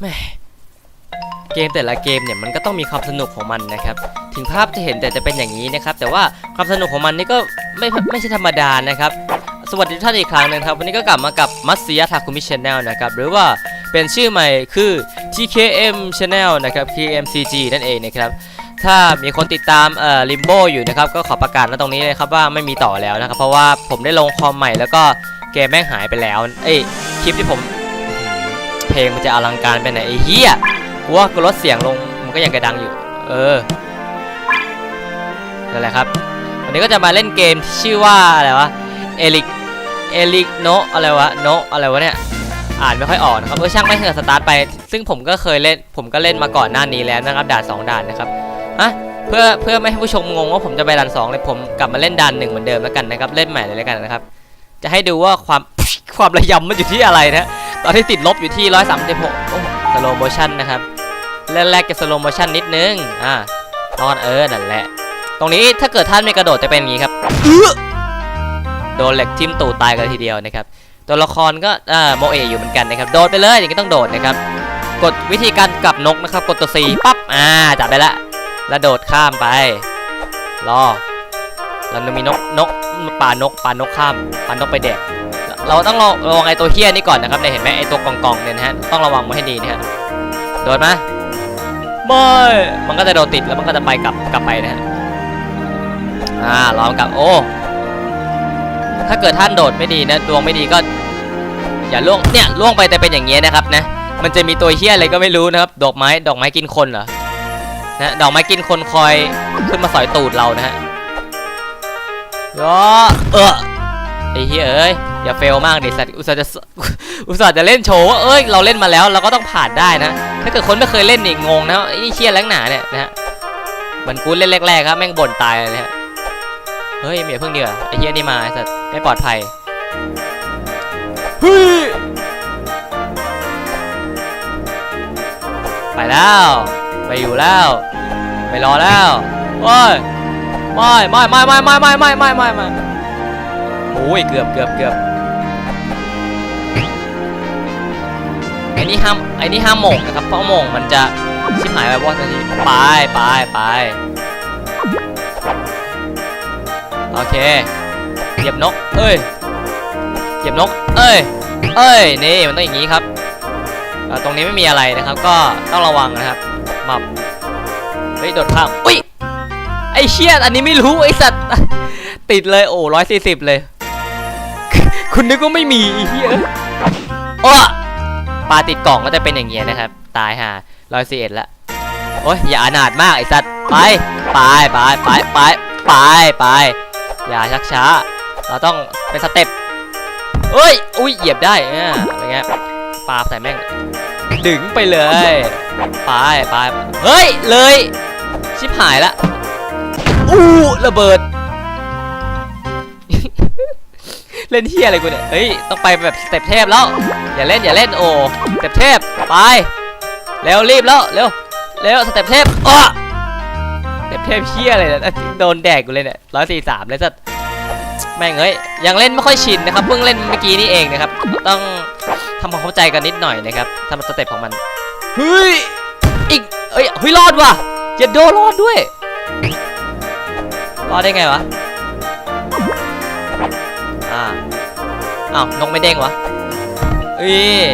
แม่เกมแต่ละเกมเนี่ยมันก็ต้องมีความสนุกของมันนะครับ ถึงภาพจะเห็นแต่จะเป็นอย่างนี้นะครับ แต่ว่าความสนุกของมันนี่ก็ไม่ไม่ใช่ธรรมดานะครับ สวัสดีทุกท่านอีกครั้งหนึงครับ วันนี้ก็กลับมากับมัตสยาทาคุมิชแนลนะครับ หรือว่าเป็นชื่อใหม่คือ TKM Channel นะครับ TMCG นั่นเองนะครับ ถ้ามีคนติดตามเอ่อลิมโบอยู่นะครับ ก็ขอประกาศณตรงนี้เลยครับว่าไม่มีต่อแล้วนะครับ เพราะว่าผมได้ลงคอมใหม่แล้วก็เกมแม่งหายไปแล้ว เอ้ยคลิปที่ผม เพลงมันจะอลังการไปไหนไอ้เหี้ยกูว่ากูลดเสียงลงมันก็ยังกระดังอยู่ เออนั่นแหละครับ วันนี้ก็จะมาเล่นเกมที่ชื่อว่าอะไรวะเอลิกเอลิกโนอะไรวะโนอะไรวะเนี่ยอ่านไม่ค่อยออกนะครับเออช่างไม่เถอะสตาร์ทไป ซึ่งผมก็เคยเล่นผมก็เล่นมาก่อนหน้านี้แล้วนะครับด่าน2ด่านนะครับอะเพื่อเพื่อไม่ให้ผู้ชมงงว่าผมจะไปด่าน2เลยผมกลับมาเล่นด่านหนึ่งเหมือนเดิมแล้วกันนะครับเล่นใหม่เลยแล้วกันนะครับ จะให้ดูว่าความความระยำมันอยู่ที่อะไรนะ ตอนที่ติดลบอยู่ที่ 136โอ้สโลโมชันนะครับเล่นแรกจะสโลโมชันนิดนึง อ่ารอดเออ นั่นแหละ ตรงนี้ถ้าเกิดท่านไม่กระโดดจะเป็นอย่างนี้ครับ โดนเหล็กทิ่มตูดตายกันทีเดียวนะครับ ตัวละครก็อ่อโมเออยู่เหมือนกันนะครับ โดดไปเลยอย่างนี้ต้องโดดนะครับ กดวิธีการกลับนกนะครับ กดตัว C ปั๊บ อ่า จับไปละแล้วโดดข้ามไป รอแล้วมีนก นกปลานกปลานกข้ามปลานกไปแดก เราต้องระวังไอตัวเฮี้ยนี่ก่อนนะครับเนี่ยเห็นไหมไอตัวกองกองเนี่ยนะฮะต้องระวังมันให้ดีนะฮะโดดมไม่มันก็จะโดดติดแล้วมันก็จะไปกลับกลับไปนะฮะอ่าลองกลับโอ้ถ้าเกิดท่านโดดไม่ดีนะดวงไม่ดีก็ อย่าล่วงเนี่ยล่วงไปแต่เป็นอย่างเงี้ยนะครับนะมันจะมีตัวเฮี้ยอะไรก็ไม่รู้นะครับดอกไม้ดอกไม้กินคนเหรอนะดอกไม้กินคนคอยขึ้นมาสอยตูดเรานะฮะก็เออไอ้เฮียเอ้ย อย่าเฟลมากดิสัตว์อุตส่าห์จะอุตส่าห์จะเล่นโชว์ว่าเอ้ยเราเล่นมาแล้วเราก็ต้องผ่านได้นะ ถ้าเกิดคนไม่เคยเล่นนี่งงนะไอ้เฮียแรงหนาเนี่ยนะฮะเหมือนกูเล่นแรกๆครับแม่งบ่นตายเลยนะฮะเฮ้ยเมียเพิ่งเดียวไอ้เฮียนี่มาไอ้สัตว์ไม่ปลอดภัยฮ้ยไปแล้ว ไปอยู่แล้ว ไปรอแล้วโอ้ยไม่ไม่ไม่ไม่ไม่ไม่ไม่ไม่ไม่ไม่โอ้ยเกือบเกือบเกือบ อ้นี่ห้ามไอ้นี่ห้ามหม่งนะครับ เพราะหม่งมันจะชิบหายไปวอดทันทีไปไปไปโอเคเหยียบนก เอ้ยเหยียบนก เอ้ย เอ้ย นี่มันต้องอย่างนี้ครับ ตรงนี้ไม่มีอะไรนะครับ ก็ต้องระวังนะครับมับเฮ้ย โดดข้ามอุ้ย ไอเชี่ยอันนี้ไม่รู้ ไอสัตว์ ติดเลย โอ้ร้อยสี่สิบเลย คุณนึกว่าไม่มีเฮียโอ้ ปลาติดกล่องก็จะเป็นอย่างเงี้ยนะครับ ตายห่าร้อยสี่เอ็ดละโอ้ยอย่าอนาถมากไอสัตว์ไปไปไปไปไปไปไปอย่าชักช้า เราต้องเป็นสเต็ปเอ้ยอุ้ยเหยียบได้อ่าอะไรเงี้ยปาใส่แม่งดึงไปเลยไปไปเฮ้ยเลย ชิบหายละอู้ระเบิด เล่นเฮียอะไรกูเนี่ยเฮ้ยต้องไปแบบสเต็ปเทพแล้ว อย่าเล่นอย่าเล่นโอ้สเต็ปเทพไปเร็วรีบแล้วเร็วเร็วสเต็ปเทพอ้อสเทพเทพเฮียอะไรเนี่ยโดนแดกกูเลยเนี่ยร้อยสี่สามเลยสัตว์แม่งเอ้ยยังเล่นไม่ค่อยชินนะครับเพิ่งเล่นเมื่อกี้นี่เองนะครับต้องทำความเข้าใจกันนิดหน่อยนะครับทำสเต็ปของมันเฮ้ยอีกเอ้ยเฮ้ยรอดว่ะเจ็ดโดรอดด้วยรอดได้ไงวะ อ่าอ้าวนกไม่เด้งวะเอ้ย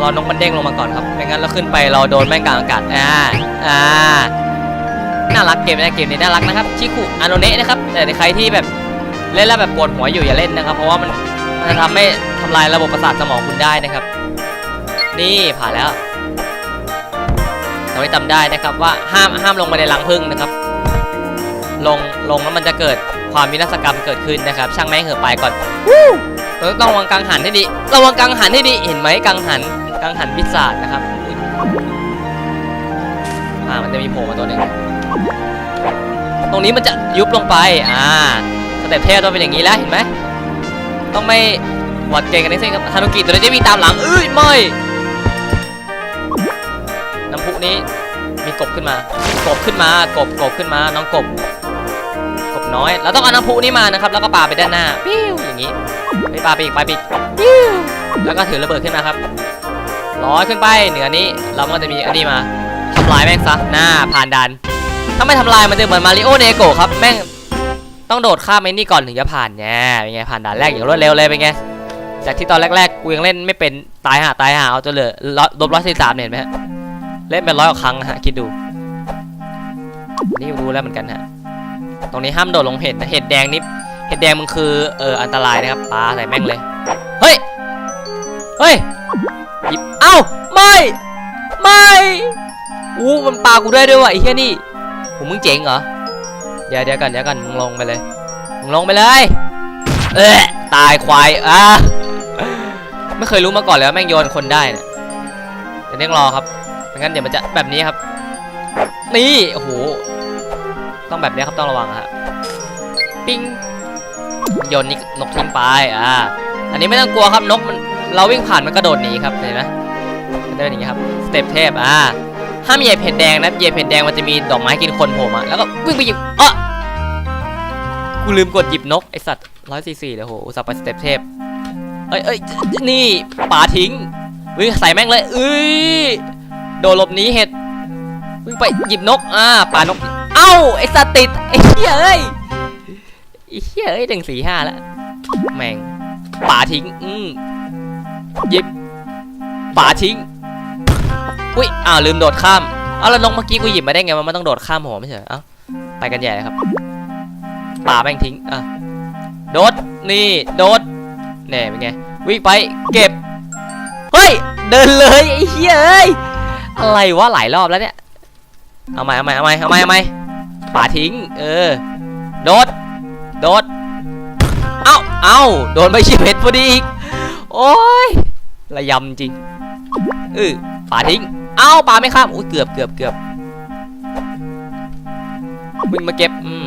รอนกมันเด้งลงมาก่อนครับไม่งั้นเราขึ้นไปเราโดนแม่งกลางอากาศอ่าอ่าน่ารักเกมนะเกมนี้น่ารักนะครับชิคุอาโนเนะนะครับแต่ใครที่แบบเล่นแล้วแบบปวดหัวอยู่อย่าเล่นนะครับ เพราะว่ามันมันจะทำให้ทำลายระบบประสาทสมองคุณได้นะครับ นี่ผ่านแล้วเราได้จำได้นะครับว่าห้ามห้ามลงมาในรังผึ้งนะครับ ลงลงแล้วมันจะเกิด ความวินาศกรรมเกิดขึ้นนะครับ ช่างแม่งเหอะไปก่อนวู้เราต้องระวังกังหันให้ดีระวังกังหันให้ดีเห็นไหมกังหันกังหันพิศาจนะครับอ่ามันจะมีโผล่มาตัวหนึ่งตรงนี้มันจะยุบลงไปอ่าสเต็ปเทพต้องเป็นอย่างนี้แล้วเห็นไหมต้องไม่หวัดเก่งกันทั้งสิ้นครับฮานุกิตัวนี้จะมีตามหลังเอ้ยไม่น้ำพุนี้มีกบขึ้นมากบขึ้นมากบกบขึ้นมาน้องกบ น้อย เราต้องเอาน้ำพุนี้มานะครับ แล้วก็ปาไปด้านหน้า ปิ้วอย่างนี้ ไปปาไปอีก ไปไปอีก ปิ้ว แล้วก็ถือระเบิดขึ้นมาครับร้อยขึ้นไป เหนือนี้ เราก็จะมีอันนี้มาทำลายแม่งซะ หน้าผ่านดัน ถ้าไม่ทำลายมันจะเหมือนมาริโอเนโกะครับ แม่งต้องโดดข้ามไอ้นี่ก่อนถึงจะผ่านเนี่ยเป็นไงผ่านด่านแรกอย่างรวดเร็วเลยเป็นไงจากที่ตอนแรกๆกูยังเล่นไม่เป็นตายหาตายหาเอาจนเหลือร้อยลบร้อยสี่สามเห็นไหมฮะเล่นเป็นร้อยกว่าครั้งนะฮะคิดดู นี่รู้แล้วเหมือนกันฮะต รงนี้ห้ามโดดลงเห็ดนะเห็ดแดงนี่เห็ดแดงมันคือเอออันตรายนะครับปลาใส่แม่งเลย เฮ้ย เฮ้ยหยิบเอ้าไม่ ไม่อู้มันปลากูได้ด้วยวะไอ้เหี้ยนี่ผมมึงเจ๋งเหรอ เดี๋ยวเดี๋ยวกันเดี๋ยวกันมึงลงไปเลย มึงลงไปเลย เอ๊ะตายควายอะไม่เคยรู้มาก่อนเลยว่าแม่งโยนคนได้เนี่ยเดี๋ยวต้องรอครับไม่งั้นเดี๋ยวมันจะแบบนี้ครับ นี่ โอ้โห ต้องแบบนี้ครับต้องระวังฮะปิ้งโยนนี่นกทิ้งไปอ่าอันนี้ไม่ต้องกลัวครับนกมันเราวิ่งผ่านมันกระโดดหนีครับเห็นไหมมันจะเป็นอย่างนี้ครับสเต็ปเทพอ่าห้ามเหยียบเห็ดแดงนะเหยียบเห็ดแดงมันจะมีดอกไม้กินคนโผล่มาแล้วก็วิ่งไปหยิบเออกูลืมกดหยิบนกไอสัตว์ร้อยสี่สี่เลยโหอุตส่าห์ไปสเต็ปเทพเอ้ยเอ้ยนี่ป่าทิ้งวิ่งใส่แม่งเลยเอ้ยโดนหลบหนีเห็ดวิ่งไปหยิบนกอ่าป่านก เอ้าไอสัตติดไอเหี้ยเอ้ยไอเหี้ยเอ้ยหนึ่งสี่ห้าแล้วแม่งป่าทิ้งอืมยิบป่าทิ้งอุ้ยอ้าวลืมโดดข้ามเอาแล้วนกเมื่อกี้กูหยิบมาได้ไงมันไม่ต้องโดดข้ามหัวไม่ใช่เอ้าไปกันใหญ่ครับป่าแม่งทิ้งอะโดดนี่โดดแน่เป็นไงวิ่งไปเก็บเฮ้ยเดินเลยไอ้เหี้ยอะไรวะหลายรอบแล้วเนี่ยเอาใหม่เอาใหม่เอาใหม่เอาใหม่เอาใหม่าทิ้ง เออ โดด โดด เอ้า เอ้า โดนไปชิบเห็ดพอดีอีก โอ้ย ระยำจริงเออป่าทิ้ง เอ้าป่าไม่ข้ามอุ้ยเกือบเกือบเกือบวิ่งมาเก็บ อืม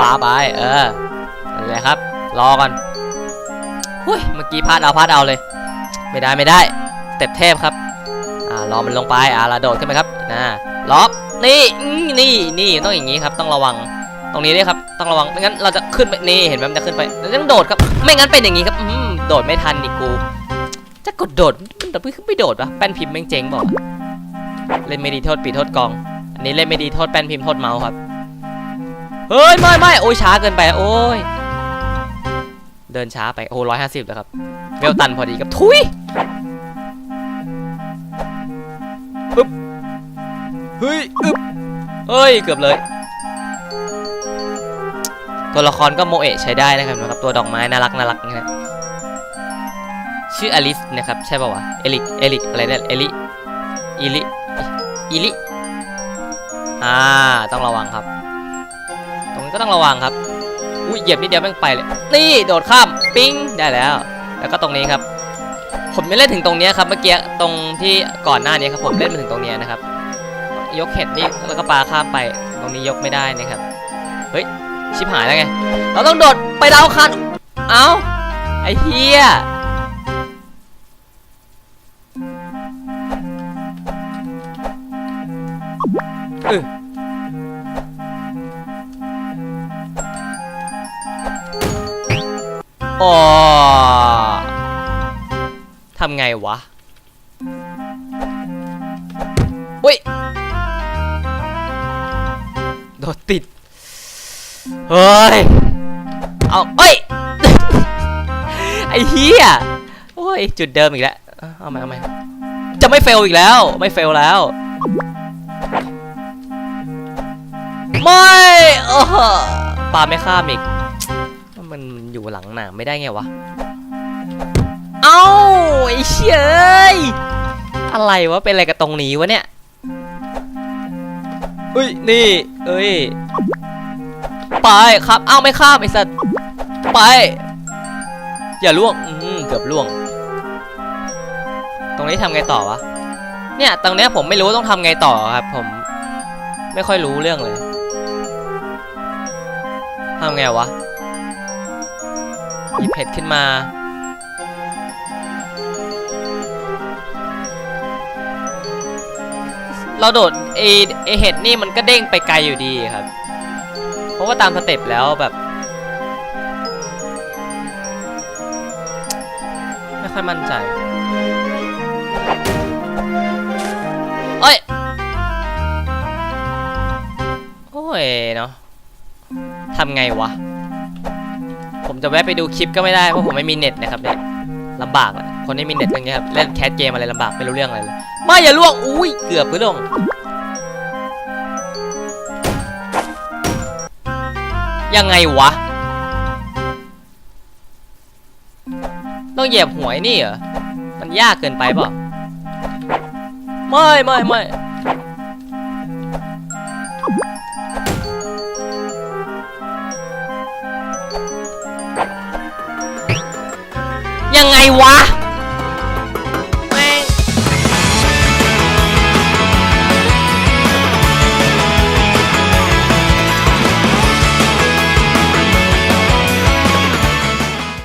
ป่าไป เออนั่นแหละครับ รอก่อนหุ้ย เมื่อกี้พลาดเอาพลาดเอาเลย ไม่ได้ไม่ได้ เต็ปเทพครับ อ่า รอมันลงไป อ่าเราโดดขึ้นไปครับ นะล็อก นี่นี่นี่ต้องอย่างนี้ครับ ต้องระวัง ตรงนี้ด้วยครับ ต้องระวัง ไม่งั้นเราจะขึ้นไปนี่เห็นไหมมันจะขึ้นไปเราต้องโดดครับ ไม่งั้นเป็นอย่างนี้ครับโดดไม่ทันอีกกู จะกดโดดมันแต่ไม่โดดวะแป้นพิมพ์แม่งเจ๊งบอกเล่นไม่ดีโทษปีโทษกอง อันนี้เล่นไม่ดีโทษแป้นพิมพ์โทษเมาส์ครับ เฮ้ยไม่ไม่โอ้ยช้าเกินไปโอ้ย เดินช้าไปโอ้ร้อยห้าสิบแล้วครับเวลตันพอดีกับทุย เฮ้ยอึบเฮ้ย เกือบเลย ตัวละครก็โมเอะใช้ได้นะครับนะครับ ตัวดอกไม้น่ารักน่ารักนะฮะชื่ออลิสนะครับ ใช่ป่าวะ เอลิก เอลิก อะไรเนี่ย เอลิอีลิอีลิ อ่า ต้องระวังครับ ตรงนี้ก็ต้องระวังครับ อุ้ย เหยียบนิดเดียวแม่งไปเลย นี่ โดดข้าม ปิ้ง ได้แล้ว แล้วก็ตรงนี้ครับ ผมไม่เล่นถึงตรงนี้ครับ เมื่อกี้ ตรงที่ก่อนหน้านี้ครับ ผมเล่นมาถึงตรงนี้นะครับ ยกเห็ดนี่แล้วก็ปลาข้ามไป ตรงนี้ยกไม่ได้นะครับ เฮ้ย ชิบหายแล้วไง เราต้องโดดไปดาวคัน เอ้า ไอ้เฮียเอออ๋อทำไงวะ อุ้ย โดดติด เฮ้ย เอาเอ้ย ไอ้เฮียโอ้ย จุดเดิมอีกแล้ว เอาใหม่เอาใหม่จะไม่เฟลอีกแล้ว ไม่เฟลแล้ว ไม่เออปลาไม่ข้ามอีก มันอยู่หลังหนามไม่ได้ไงวะ เอ้า ไอ้เชยเอ้ยอะไรวะ เป็นอะไรกับตรงนี้วะเนี่ยเฮ้ย นี่ เอ้ย ไปครับ เอ้าไม่ข้ามไอ้สัตว์ ไป อย่าล่วง อืมเกือบล่วง ตรงนี้ทำไงต่อวะ เนี่ย ตรงเนี้ยผมไม่รู้ต้องทำไงต่อครับ ผม ไม่ค่อยรู้เรื่องเลยทำไงวะหยิบเห็ดขึ้นมา เราโดดไอไอเห็ดนี่มันก็เด้งไปไกลอยู่ดีครับ เพราะว่าตามสเต็ปแล้วแบบ ไม่ค่อยมั่นใจเอ้ย โอ้ยเนาะทำไงวะ ผมจะแวะไปดูคลิปก็ไม่ได้ เพราะผมไม่มีเน็ตนะครับเนี่ย ลำบากอะคนที่มีเน็ตอย่างเงี้ยครับเล่นแคสเกมอะไรลำบากไม่รู้เรื่องอะไรเลยไม่อย่าล่วงอุ้ยเกือบไปล่วงยังไงวะ ต้องเหยียบหวยนี่เหรอ มันยากเกินไปเปล่าไม่ไม่ไม่ วะ